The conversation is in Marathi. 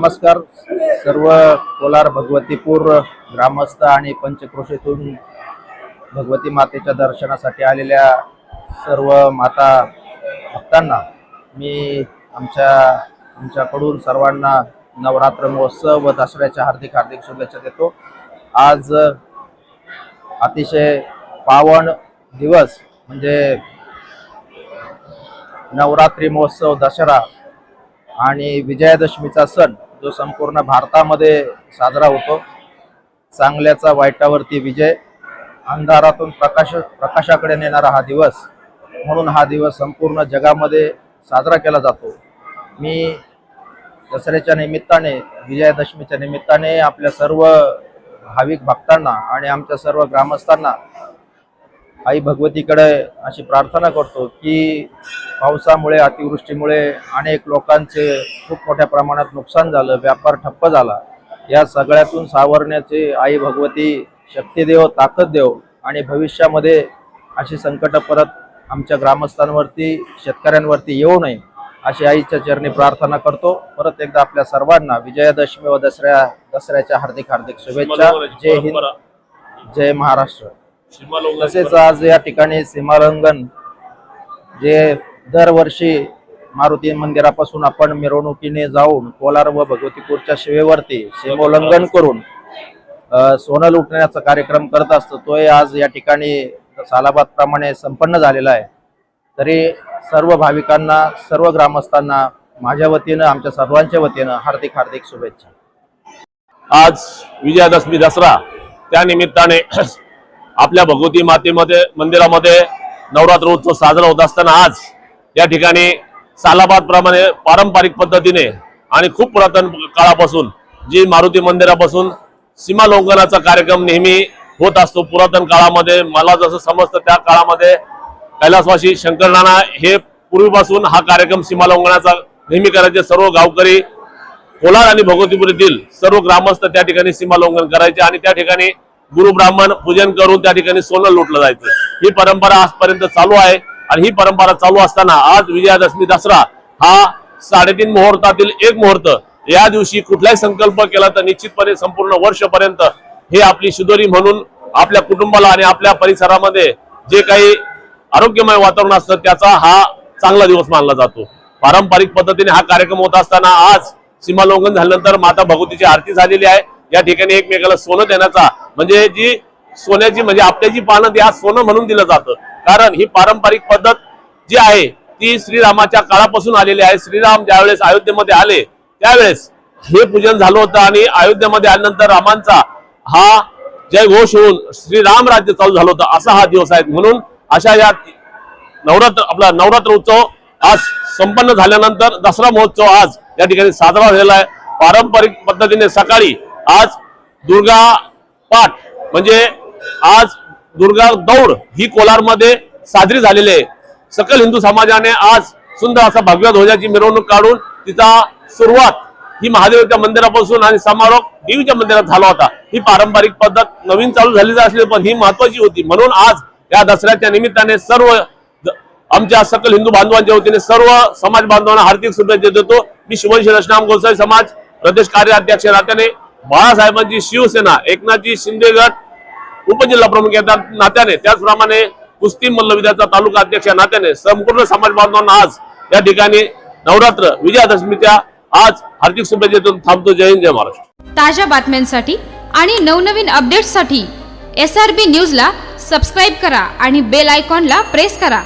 नमस्कार. सर्व कोलार भगवतीपूर ग्रामस्थ आणि पंचक्रोशीतून भगवती मातेच्या दर्शनासाठी आलेल्या सर्व माता भक्तांना मी आमच्या आमच्याकडून सर्वांना नवरात्र महोत्सव व दसऱ्याच्या हार्दिक हार्दिक शुभेच्छा देतो. आज अतिशय पावन दिवस म्हणजे नवरात्री महोत्सव दसरा आणि विजयादशमीचा सण जो संपूर्ण भारतामध्ये साजरा होतो चांगल्याचा वाईटावरती विजय अंधारातून प्रकाश प्रकाशाकडे नेणारा हा दिवस म्हणून हा दिवस संपूर्ण जगामध्ये साजरा केला जातो. मी दसऱ्याच्या निमित्ताने विजयादशमीच्या निमित्ताने आपल्या सर्व भाविक भक्तांना आणि आमच्या सर्व ग्रामस्थांना आई भगवतीकडे अशी प्रार्थना करतो की पावसामुळे अतिवृष्टीमुळे अनेक लोकांचे खूप मोठ्या प्रमाणात नुकसान झालं व्यापार ठप्प झाला. या सगळ्यातून सावरण्याचे आई भगवती शक्ती देव ताकद देव आणि भविष्यामध्ये अशी संकट परत आमच्या ग्रामस्थांवरती शेतकऱ्यांवरती येऊ नये अशी आईच्या चरणी प्रार्थना करतो. परत एकदा आपल्या सर्वांना विजयादशमी व दसऱ्या दसऱ्याच्या हार्दिक हार्दिक शुभेच्छा. जय हिंद जय महाराष्ट्र. तसेच आज या ठिकाणी सीमालंघन जे दरवर्षी मारुती मंदिरापासून आपण मिरवणुकीने जाऊन कोलार व भगवतीपूरच्या शिवेवरती सीमोल्लंघन करून सोनं लुटण्याचा कार्यक्रम करत असतो तोही आज या ठिकाणी सालाबाद प्रमाणे संपन्न झालेला आहे. तरी सर्व भाविकांना सर्व ग्रामस्थांना माझ्या वतीनं आमच्या सर्वांच्या वतीनं हार्दिक हार्दिक शुभेच्छा. आज विजयादशमी दसरा त्या निमित्ताने आपल्या भगवती मातेमध्ये मंदिरामध्ये नवरात्र उत्सव साजरा होत असताना आज या ठिकाणी सालाबाद प्रमाणे पारंपरिक पद्धतीने आणि खूप पुरातन काळापासून जी मारुती मंदिरापासून सीमालोंघनाचा कार्यक्रम नेहमी होत असतो. पुरातन काळामध्ये मला जसं समजतं त्या काळामध्ये कैलासवासी शंकरनाना हे पूर्वीपासून हा कार्यक्रम सीमालोंघनाचा नेहमी करायचे. सर्व गावकरी कोलार आणि भगवतीपुरीतील सर्व ग्रामस्थ त्या ठिकाणी सीमालोंघन करायचे आणि त्या ठिकाणी गुरु ब्राह्मण पूजन करून त्या ठिकाणी सोनं लुटलं जायचं. ही परंपरा आजपर्यंत चालू आहे आणि ही परंपरा चालू असताना आज विजयादशमी दसरा हा साडेतीन मुहूर्तातील एक मुहूर्त. या दिवशी कुठलाही संकल्प केला तर निश्चितपणे संपूर्ण वर्षपर्यंत हे आपली शिदोरी म्हणून आपल्या कुटुंबाला आणि आपल्या परिसरामध्ये जे काही आरोग्यमय वातावरण असतं त्याचा हा चांगला दिवस मानला जातो. पारंपरिक पद्धतीने हा कार्यक्रम होत असताना आज सीमालोंघन झाल्यानंतर माता भगवतीची आरती झालेली आहे. या ठिकाणी एकमेकाला सोनं देण्याचा म्हणजे जी सोन्याची म्हणजे आपल्याची पानं ते आज सोनं म्हणून दिलं जातं. कारण ही पारंपरिक पद्धत जी आहे ती श्रीरामाच्या काळापासून आलेली आहे. श्रीराम ज्यावेळेस अयोध्येमध्ये आले त्यावेळेस हे पूजन झालं होतं आणि अयोध्येमध्ये आल्यानंतर रामांचा हा जय घोष होऊन श्रीराम राज्य चालू झालं होतं. असा हा दिवस आहे. म्हणून अशा या नवरात्र आपला नवरात्र उत्सव आज संपन्न झाल्यानंतर दसरा महोत्सव आज या ठिकाणी साजरा झालेला आहे. पारंपरिक पद्धतीने सकाळी आज दुर्गा पाठ. म्हणजे आज दुर्गा दौड ही कोलारमध्ये साजरी झालेली आहे. सकल हिंदू समाजाने आज सुंदर असा भगव्या ध्वजाची मिरवणूक काढून तिचा सुरुवात ही महादेवाच्या मंदिरापासून आणि समारोप देवीच्या मंदिरात झाला होता. ही पारंपरिक पद्धत नवीन चालू झालेली असली पण ही महत्वाची होती. म्हणून आज या दसऱ्याच्या निमित्ताने सर्व आमच्या सकल हिंदू बांधवांच्या वतीने सर्व समाज बांधवांना हार्दिक शुभेच्छा देतो. मी शिवंशी रचनाम गोसाई समाज प्रदेश कार्याध्यक्ष नात्याने बाळासाहेबांची शिवसेना एकनाथजी शिंदे गट उपजिल्हा प्रमुख या नात्याने त्याचप्रमाणे कुस्ती मल्लविद्याचा तालुका अध्यक्ष या नात्याने संपूर्ण समाज बांधवांना आज या ठिकाणी नवरात्र विजयादशमीच्या आज हार्दिक शुभेच्छा देऊन थांबतो. जय हिंद जय महाराष्ट्र. ताज्या बातम्यांसाठी आणि नवनवीन अपडेट्ससाठी एस आर बी न्यूजला सबस्क्राईब करा आणि बेल आयकॉनला प्रेस करा.